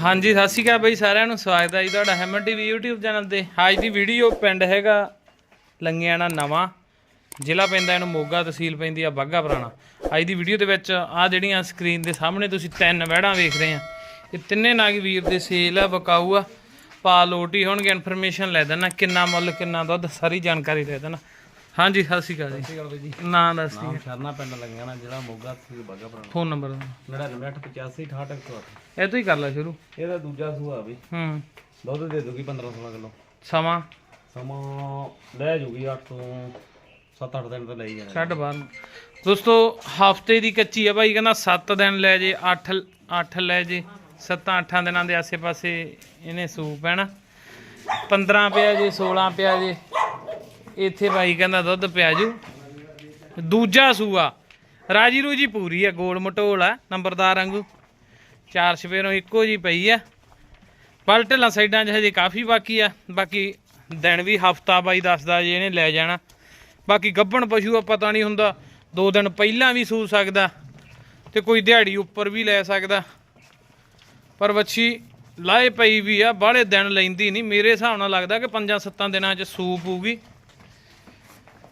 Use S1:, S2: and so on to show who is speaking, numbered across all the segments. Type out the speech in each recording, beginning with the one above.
S1: ਹਾਂਜੀ,
S2: ਸਤਿ ਸ਼੍ਰੀ ਅਕਾਲ ਬਈ ਸਾਰਿਆਂ ਨੂੰ। ਸਵਾਗਤ ਹੈ ਜੀ ਤੁਹਾਡਾ ਹੈਮਨ ਟੀਵੀ YouTube ਚੈਨਲ ਤੇ। ਅੱਜ ਦੀ ਵੀਡੀਓ ਪਿੰਡ ਹੈਗਾ ਲੰਗਿਆਣਾ ਨਵਾਂ। ਜ਼ਿਲ੍ਹਾ ਪੈਂਦਾ ਇਹਨੂੰ ਮੋਗਾ, ਤਹਿਸੀਲ ਪੈਂਦੀ ਆ ਬਾਗਾ ਪੁਰਾਣਾ। ਅੱਜ ਦੀ ਵੀਡੀਓ ਦੇ ਵਿੱਚ ਆ ਜਿਹੜੀਆਂ ਸਕਰੀਨ ਦੇ ਸਾਹਮਣੇ ਤੁਸੀਂ ਤਿੰਨ ਵਹਿੜਾਂ ਵੇਖ ਰਹੇ ਆ। ਇਹ ਤਿੰਨੇ ਨਾਗ ਵੀਰ ਦੇ ਸੇਲ ਆ ਬਕਾਊ ਆ। ਪਾ ਲੋਟੀ ਹੋਣਗੇ ਇਨਫੋਰਮੇਸ਼ਨ ਲੈ ਦੇਣਾ ਕਿੰਨਾ ਮੁੱਲ, ਕਿੰਨਾ ਦੁੱਧ, ਸਾਰੀ ਜਾਣਕਾਰੀ ਲੈ ਦੇਣਾ ਹਾਂਜੀ ਸਤਿ ਸ਼੍ਰੀ ਅਕਾਲ ਜੀ।
S3: ਗੱਲ ਜੀ।
S2: ਨਾਂ ਦੱਸ ਦੀ
S3: ਸ਼ਰਨਾ ਪਿੰਡ ਲੱਗਿਆ ਨਾ ਜਿਹੜਾ ਮੋਗਾ ਤਹਿਸੀਲ ਬਾਗਾ ਪੁਰਾਣਾ।
S2: ਫੋਨ ਨੰਬਰ
S3: 9985 68
S2: ਇਹ ਤੋਂ ਹੀ ਕਰ ਲੈ ਸ਼ੁਰੂ।
S3: ਇਹਦਾ ਦੂਜਾ ਸੂਆ ਵੀ
S2: ਹੂੰ।
S3: ਦੁੱਧ ਦੇ ਦੂਗੀ 15 16 ਕਿਲੋ।
S2: ਸਮਾਂ?
S3: ਸਮਾਂ ਲੈ ਜੂਗੀ 8 ਤੋਂ 7-8 ਦਿਨ ਤਾਂ ਲੈ ਹੀ ਜਾਣਾ।
S2: ਛੱਡ ਬਾਹਰ ਨੂੰ। ਦੋਸਤੋ ਹਫ਼ਤੇ ਦੀ ਕੱਚੀ ਆ ਭਾਈ ਕਹਿੰਦਾ 7 ਦਿਨ ਲੈ ਜੇ 8 8 ਲੈ ਜੇ। 7-8 ਦਿਨਾਂ ਦੇ ਆਸੇ-ਪਾਸੇ ਇਹਨੇ ਸੂਪ ਪੈਣਾ 15 ਪਿਆ ਜੇ 16 ਪਿਆ ਜੇ। ਇੱਥੇ ਭਾਈ ਕਹਿੰਦਾ ਦੁੱਧ ਪਿਆ ਜੂ। ਦੂਜਾ ਸੂਆ। ਰਾਜੀ ਰੂਜੀ ਪੂਰੀ ਆ, ਗੋਲ ਮਟੋਲ ਆ, ਨੰਬਰਦਾਰ ਵਾਂਗੂ। ਚਾਰ ਸਵੇਰੋਂ ਇੱਕੋ ਜੀ ਪਈ ਆ। ਪਲਟਲਾਂ ਸਾਈਡਾਂ 'ਚ ਹਜੇ ਕਾਫੀ ਬਾਕੀ ਆ। ਬਾਕੀ ਦਿਨ ਵੀ ਹਫਤਾ ਬਾਈ ਦੱਸਦਾ ਜੇ ਇਹਨੇ ਲੈ ਜਾਣਾ। ਬਾਕੀ ਗੱਭਣ ਪਸ਼ੂ ਆ, ਪਤਾ ਨਹੀਂ ਹੁੰਦਾ। ਦੋ ਦਿਨ ਪਹਿਲਾਂ ਵੀ ਸੂ ਸਕਦਾ ਤੇ ਕੋਈ ਦਿਹਾੜੀ ਉੱਪਰ ਵੀ ਲੈ ਸਕਦਾ। ਪਰ ਵੱਛੀ ਲਾਏ ਪਈ ਵੀ ਆ, ਬਾਹਲੇ ਦਿਨ ਲੈਂਦੀ ਨਹੀਂ। ਮੇਰੇ ਹਿਸਾਬ ਨਾਲ ਲੱਗਦਾ ਕਿ ਪੰਜਾਂ ਸੱਤਾਂ ਦਿਨਾਂ 'ਚ ਸੂ ਹੋਊਗੀ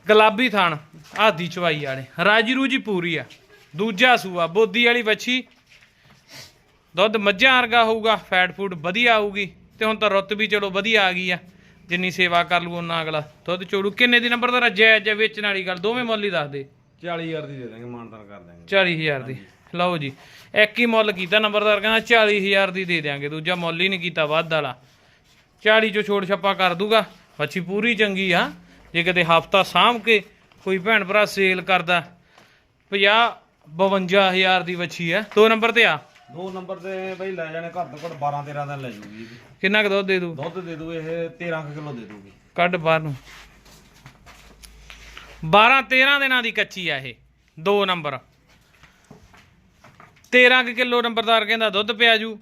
S2: ਗੁਲਾਬੀ ਥਾਣ ਆਦੀ ਚਵਾਈ ਵਾਲੇ। ਰਾਜੀ ਰੂਜੀ ਪੂਰੀ ਆ। ਦੂਜਾ ਸੂਆ ਬੋਦੀ ਵਾਲੀ ਵੱਛੀ। ਦੁੱਧ ਮੱਝਾਂ ਵਰਗਾ ਹੋਊਗਾ ਫੈਟ ਫੂਡ ਵਧੀਆ ਆਊਗੀ। ਤੇ ਹੁਣ ਤਾਂ ਰੁੱਤ ਵੀ ਚਲੋ ਵਧੀਆ ਆ ਗਈ ਆ। ਜਿੰਨੀ ਸੇਵਾ ਕਰ ਲੂ ਉਹਨਾਂ ਅਗਲਾ। ਦੁੱਧ ਚੋੜੂ ਕਿੰਨੇ ਦੀ ਨੰਬਰ ਦਾ ਜੈ ਜੈ ਵੇਚਣ ਵਾਲੀ ਗੱਲ? ਦੋਵੇਂ ਮੁੱਲ ਹੀ ਦੱਸ ਦੇ।
S3: 40000 ਦੀ ਦੇ ਦਾਂਗੇ ਮਾਨਤਾਨ ਕਰ ਦਾਂਗੇ।
S2: 40000 ਦੀ। ਲਓ ਜੀ ਇੱਕ ਹੀ ਮੁੱਲ ਕੀਤਾ ਨੰਬਰਦਾਰ ਕਹਿੰਦਾ 40000 ਦੀ ਦੇ ਦਿਆਂਗੇ। ਦੂਜਾ ਮੁੱਲ ਹੀ ਨਹੀਂ ਕੀਤਾ ਵੱਧ ਵਾਲਾ। 40 ਚੋਂ ਛੋੜ ਛੱਪਾ ਕਰ ਦੂਗਾ। ਮੱਛੀ ਪੂਰੀ ਚੰਗੀ ਆ। ਜੇ ਕਿਤੇ ਹਫਤਾ ਸਾਂਭ ਕੇ ਕੋਈ ਭੈਣ ਭਰਾ ਸੇਲ ਕਰਦਾ 50 52000 ਦੀ ਵੱਛੀ ਆ ਦੋ ਨੰਬਰ ਤੇ ਆ।
S3: ਦੋ ਨੰਬਰ ਤੇ ਬਈ ਲੈ ਜਾਣੇ ਘੱਟ ਤੋਂ ਘੱਟ 12 13 ਦਿਨ ਲੈ ਜੂਗੀ ਇਹਦੀ।
S2: ਕਿੰਨਾ ਕੁ ਦੁੱਧ ਦੇ ਦੂ
S3: ਦੁੱਧ ਦੇ ਦੂ ਇਹ 13 ਕਿਲੋ ਦੇ ਦੂਗੀ
S2: ਕੱਢ ਬਾਹਰ ਨੂੰ। 12 13 ਦਿਨਾਂ ਦੀ ਕੱਚੀ ਆ ਇਹ। ਦੋ ਨੰਬਰ। 13 ਕਿਲੋ ਨੰਬਰਦਾਰ ਕਹਿੰਦਾ ਦੁੱਧ ਪਿਆ ਜੂ।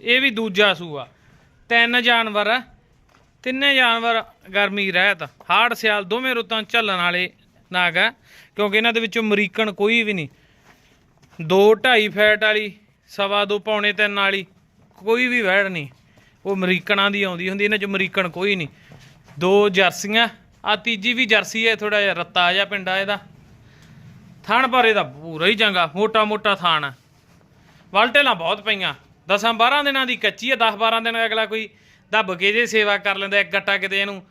S2: ਇਹ ਵੀ ਦੂਜਾ ਸੂਆ। ਤਿੰਨ ਜਾਨਵਰ ਆ। ਤਿੰਨੇ ਜਾਨਵਰ ਗਰਮੀ ਰਹਿਤ। ਹਾੜ ਸਿਆਲ ਦੋਵੇਂ ਰੁੱਤਾਂ ਝੱਲਣ ਵਾਲੇ ਨਾਗ ਆ ਕਿਉਂਕਿ ਇਹਨਾਂ ਦੇ ਵਿੱਚੋਂ ਅਮਰੀਕਨ ਕੋਈ ਵੀ ਨਹੀਂ। ਦੋ 2.5 ਫੈਟ ਵਾਲੀ, ਸਵਾ ਦੋ ਪੌਣੇ ਤਿੰਨ ਵਾਲੀ ਕੋਈ ਵੀ ਵੈੜ ਨਹੀਂ। ਉਹ ਅਮਰੀਕਨਾਂ ਦੀ ਆਉਂਦੀ ਹੁੰਦੀ, ਇਹਨਾਂ ਚ ਅਮਰੀਕਨ ਕੋਈ ਨਹੀਂ। ਦੋ ਜਰਸੀਆਂ ਆ ਤੀਜੀ ਵੀ ਜਰਸੀ ਹੈ ਥੋੜਾ ਜਿਹਾ ਰੱਤਾ ਜਿਹਾ ਪਿੰਡਾ ਇਹਦਾ। ਥਣ ਪਰ ਇਹਦਾ ਪੂਰਾ ਹੀ ਚੰਗਾ ਮੋਟਾ ਮੋਟਾ ਥਾਣ ਆ ਵਲਟੇਲਾਂ ਬਹੁਤ ਪਈਆਂ। 10 12 ਦਿਨਾਂ ਦੀ ਕੱਚੀ ਹੈ 10 12 ਦਿਨ ਅਗਲਾ ਕੋਈ ਦੱਬ ਕੇ ਜੇ ਸੇਵਾ ਕਰ ਲੈਂਦਾ ਇੱਕ ਗੱਟਾ ਕਿਤੇ ਇਹਨੂੰ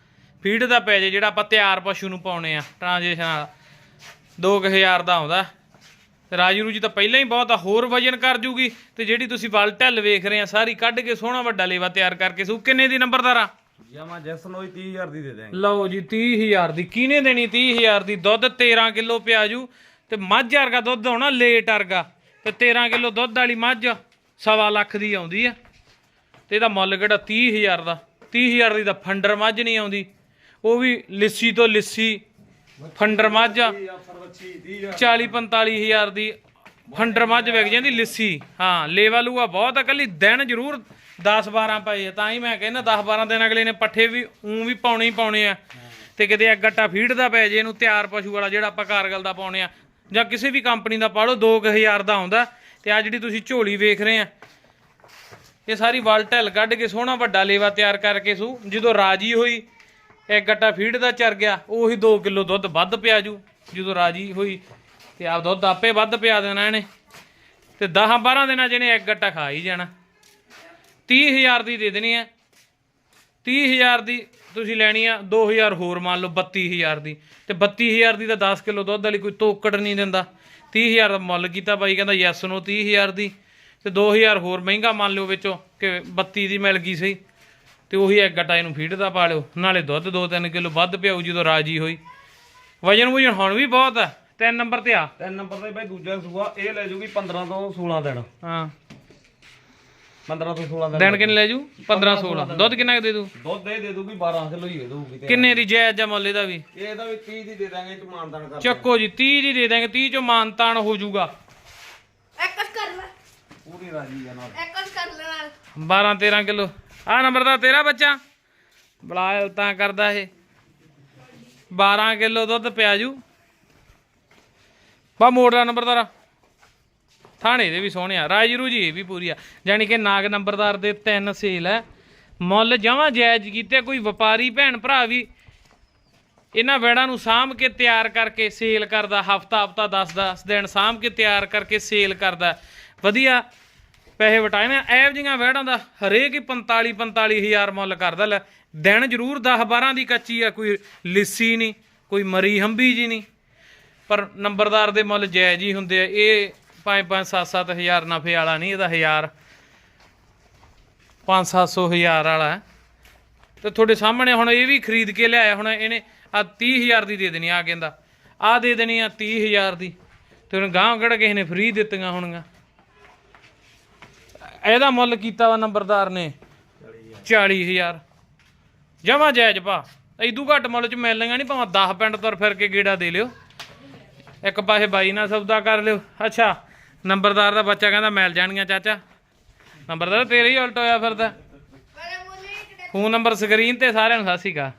S2: ਫੀਡ ਦਾ ਪੈ ਜੇ ਜਿਹੜਾ ਆਪਾਂ ਤਿਆਰ ਪਸ਼ੂ ਨੂੰ ਪਾਉਣੇ ਆ ਟ੍ਰਾਂਜੈਕਸ਼ਨ ਵਾਲਾ। 2000 ਦਾ ਆਉਂਦਾ। ਤੇ ਰਾਜੀ ਰੂਜੀ ਤਾਂ ਪਹਿਲਾਂ ਹੀ ਬਹੁਤ ਆ ਹੋਰ ਵਜਨ ਕਰ ਜੂਗੀ। ਤੇ ਜਿਹੜੀ ਤੁਸੀਂ ਵਲ ਢੱਲ ਵੇਖ ਰਹੇ ਆ ਸਾਰੀ ਕੱਢ ਕੇ ਸੋਹਣਾ ਵੱਡਾ ਲੇਵਾ ਤਿਆਰ ਕਰਕੇ ਸੂ। ਕਿੰਨੇ ਦੀ ਨੰਬਰਦਾਰ ਆ?
S3: ਜਮਾ ਜੈਸ ਨੂੰ 30000 ਦੀ ਦੇ ਦਾਂਗੇ
S2: ਲਓ ਜੀ 30000 ਦੀ। ਕਿਹਨੇ ਦੇਣੀ 30000 ਦੀ? ਦੁੱਧ 13 ਕਿਲੋ ਪਿਆਜੂ ਤੇ ਮੱਝ ਵਰਗਾ ਦੁੱਧ ਹੋਣਾ ਲੇਟ ਵਰਗਾ। ਤੇ 13 ਕਿਲੋ ਦੁੱਧ ਵਾਲੀ ਮੱਝ ਸਵਾ ਲੱਖ ਦੀ ਆਉਂਦੀ ਆ। ਤੇ ਇਹਦਾ ਮੁੱਲ ਕਿਹੜਾ? 30000 ਦਾ। 30000 ਦੀ ਤਾਂ ਫੰਡਰ ਮੱਝ ਨਹੀਂ ਆਉਂਦੀ। ਉਹ ਵੀ ਲਿੱਸੀ ਤੋਂ ਲਿੱਸੀ ਫੰਡਰ ਮੱਝ ਆ।
S3: ਅਫਸਰ ਬੱਚੀ 30000
S2: 40 45000 ਦੀ ਫੰਡਰ ਮੱਝ ਵਿਕ ਜਾਂਦੀ ਲਿੱਸੀ। ਹਾਂ, ਲੇਵਾ ਲੂਆ ਬਹੁਤ ਆ, ਕੱਲੀ ਦਿਨ ਜ਼ਰੂਰ 10 12 ਪਏ ਆ। ਤਾਂ ਹੀ ਮੈਂ ਕਹਿੰਦਾ 10 12 ਦਿਨ ਅਗਲੇ ਨੇ ਪੱਠੇ ਵੀ ਉਂ ਵੀ ਪਾਉਣੇ ਹੀ ਪਾਉਣੇ ਆ। ਤੇ ਕਿਤੇ ਇੱਕ ਗੱਟਾ ਫੀਡ ਦਾ ਪੈ ਜੇ, ਇਹਨੂੰ ਤਿਆਰ ਪਸ਼ੂ ਵਾਲਾ ਜਿਹੜਾ ਆਪਾਂ ਕਾਰਗਲ ਦਾ ਪਾਉਣੇ ਆ। ਜਾਂ ਕਿਸੇ ਵੀ ਕੰਪਨੀ ਦਾ ਪਾ ਲਓ 2000 ਦਾ ਆਉਂਦਾ। ਤੇ ਆ ਜਿਹੜੀ ਤੁਸੀਂ ਝੋਲੀ ਵੇਖ ਰਹੇ ਆ ਇਹ ਸਾਰੀ ਵਲ ਢੱਲ ਕੱਢ ਕੇ ਸੋਹਣਾ ਵੱਡਾ ਲੇਵਾ ਤਿਆਰ ਕਰਕੇ ਸੂ। ਜਦੋਂ ਰਾਜੀ ਹੋਈ ਇੱਕ ਗੱਟਾ ਫੀਡ ਦਾ ਚਰ ਗਿਆ, ਉਹੀ 2 ਕਿਲੋ ਦੁੱਧ ਵੱਧ ਪਿਆ ਜੂ। ਜਦੋਂ ਰਾਜੀ ਹੋਈ, ਤੇ ਆਪ ਦੁੱਧ ਆਪੇ ਵੱਧ ਪਿਆ ਦੇਣਾ ਇਹਨੇ। ਤੇ 10 12 ਦਿਨਾਂ ਜਿਹਨੇ ਇੱਕ ਗੱਟਾ ਖਾ ਹੀ ਜਾਣਾ। 30000 ਦੀ ਦੇ ਦੇਣੀ ਹੈ। 30000 ਦੀ ਤੁਸੀਂ ਲੈਣੀ ਆ 2000 ਹੋਰ ਮੰਨ ਲਓ 32000 ਦੀ। ਤੇ 32000 ਦੀ ਤਾਂ 10 ਕਿਲੋ ਦੁੱਧ ਵਾਲੀ ਕੋਈ ਤੋਕੜ ਨਹੀਂ ਦਿੰਦਾ। 30000 ਦਾ ਮੁੱਲ ਕੀਤਾ ਬਾਈ, ਕਹਿੰਦਾ ਯੈਸ ਨੂੰ 30000 ਦੀ। ਤੇ 2000 ਹੋਰ ਮਹਿੰਗਾ ਮੰਨ ਲਿਓ ਵਿੱਚੋਂ ਕਿ 32 ਦੀ ਮਿਲ ਗਈ ਸਹੀ। ਤੇ ਉਹੀ ਇੱਕ ਗਟਾ ਇਹਨੂੰ ਫੀਡ ਦਾ ਪਾ ਲਿਓ। ਨਾਲੇ ਦੁੱਧ 2-3 ਕਿਲੋ ਵੱਧ ਪਿਆਉ ਜਦੋਂ ਰਾਜੀ ਹੋਈ। ਵਜਨ ਵਜਨ ਹੁਣ ਵੀ ਬਹੁਤ ਆ। ਤਿੰਨ ਨੰਬਰ ਤੇ ਆ।
S3: ਤਿੰਨ ਨੰਬਰ ਤੇ ਬਈ ਦੂਜਾ ਸੂਆ ਇਹ ਲੈ ਜੂਗੀ 15 ਤੋਂ 16 ਦਿਨ।
S2: ਹਾਂ।
S3: 15 ਤੋਂ 16 ਦਿਨ
S2: ਦਿਨ ਕਿੰਨੇ ਲੈ ਜੂ? 15 16 ਦੁੱਧ ਕਿੰਨਾ ਕੁ ਦੇ ਦੂ?
S3: ਦੁੱਧ ਇਹ ਦੇ ਦੂਗੀ 12 ਕਿਲੋ ਹੀ ਦੇ ਦੂਗੀ
S2: ਕਿੰਨੇ ਦੀ ਜਾਇਜ਼ ਆ ਮੁੱਲ ਇਹਦਾ ਵੀ?
S3: ਇਹਦਾ ਵੀ 30 ਦੀ ਦੇ ਦਾਂਗੇ ਚ ਮਾਨਦਾਨ ਕਰ
S2: ਚੱਕੋ ਜੀ 30 ਦੀ ਦੇ ਦਾਂਗੇ 30 ਚੋਂ ਮਾਨਤਾਨ ਹੋ ਜਾਊਗਾ
S4: ਇੱਕ ਕੁਛ ਕਰ ਲੈ।
S3: ਪੂਰੀ ਰਾਜੀ ਆ ਨਾਲ।
S4: ਇੱਕ ਕੁਛ ਕਰ ਲੈ ਨਾਲ
S2: 12 13 ਕਿਲੋ। ਆ ਨੰਬਰ ਦਾ ਤੇਰਾ ਬੱਚਾ। ਬਲਾ ਤਾਂ ਕਰਦਾ ਇਹ। 12 ਕਿਲੋ ਦੁੱਧ ਪਿਆ ਜੂ। ਬਾ ਮੋੜ ਦਾ ਨੰਬਰ ਤਾਰਾ। ਥਾਣੇ ਦੇ ਵੀ ਸੋਹਣੇ ਆ। ਰਾਜਰੂ ਜੀ ਇਹ ਵੀ ਪੂਰੀ ਆ। ਯਾਨੀ ਕਿ ਨਾਗ ਨੰਬਰਦਾਰ ਦੇ ਤਿੰਨ ਸੇਲ ਹੈ ਮੁੱਲ ਜਮਾਂ ਜਾਇਜ਼ ਕੀਤੇ ਕੋਈ ਵਪਾਰੀ ਭੈਣ ਭਰਾ ਵੀ ਇਹਨਾਂ ਵੈੜਾਂ ਨੂੰ ਸਾਂਭ ਕੇ ਤਿਆਰ ਕਰਕੇ ਸੇਲ ਕਰਦਾ। ਹਫਤਾ ਹਫਤਾ 10 10 ਦਿਨ ਸਾਂਭ ਕੇ ਤਿਆਰ ਕਰਕੇ ਸੇਲ ਕਰਦਾ। ਵਧੀਆ ਪੈਸੇ ਵਟਾਏ ਨੇ। ਐਵ ਜੀਆਂ ਵੈੜਾਂ ਦਾ ਹਰੇਕ ਹੀ 45 45000 ਮੁੱਲ ਕਰਦਾ ਲੈ। ਦਿਨ ਜ਼ਰੂਰ 10 12 ਦੀ ਕੱਚੀ ਆ, ਕੋਈ ਲਿੱਸੀ ਨਹੀਂ, ਕੋਈ ਮਰੀ ਹੰਬੀ ਜੀ ਨਹੀਂ। ਪਰ ਨੰਬਰਦਾਰ ਦੇ ਮੁੱਲ ਜਾਇਜ਼ ਹੀ ਹੁੰਦੇ ਆ। ਇਹ 5 5 7 7000 ਨਫੇ ਵਾਲਾ ਨਹੀਂ, ਇਹਦਾ 1000 5 700 ਹਜ਼ਾਰ ਵਾਲਾ ਹੈ। ਤੇ ਤੁਹਾਡੇ ਸਾਹਮਣੇ ਹੁਣ ਇਹ ਵੀ ਖਰੀਦ ਕੇ ਲਿਆਇਆ, ਹੁਣ ਇਹਨੇ ਆ 30000 ਦੀ ਦੇ ਦੇਣੀ ਆ ਕਹਿੰਦਾ। ਆ ਦੇ ਦੇਣੀ ਆ 30000 ਦੀ। ਤੇ ਹੁਣ ਗਾਂਹ ਕਿਹੜਾ ਕਿਸੇ ਨੇ ਫ੍ਰੀ ਦਿੱਤੀਆਂ ਹੋਣਗੀਆਂ। ਇਹਦਾ ਮੁੱਲ ਕੀਤਾ ਵਾ ਨੰਬਰਦਾਰ ਨੇ। 40000 ਜਮਾ ਜਾਇਜ਼ ਪਾ ਇਦੂ ਘੱਟ ਮੁੱਲ ਚ ਮਿਲ ਲਈਆਂ ਨਹੀਂ ਭਾਵੇਂ 10 ਪਿੰਡ ਤੁਰ ਫਿਰ ਕੇ ਗੇੜਾ ਦੇ ਲਿਓ। ਇੱਕ ਪਾਸੇ ਬਾਈ ਨਾਲ ਸੌਦਾ ਕਰ ਲਿਓ। ਅੱਛਾ ਨੰਬਰਦਾਰ ਦਾ ਬੱਚਾ ਕਹਿੰਦਾ ਮਿਲ ਜਾਣਗੀਆਂ ਚਾਚਾ। ਨੰਬਰਦਾਰ ਤੇਰੇ ਹੀ ਉਲਟ ਹੋਇਆ ਫਿਰਦਾ। ਫੋਨ ਨੰਬਰ ਸਕਰੀਨ ਤੇ ਸਾਰਿਆਂ ਨੂੰ ਸਤਿ ਸ਼੍ਰੀ ਅਕਾਲ।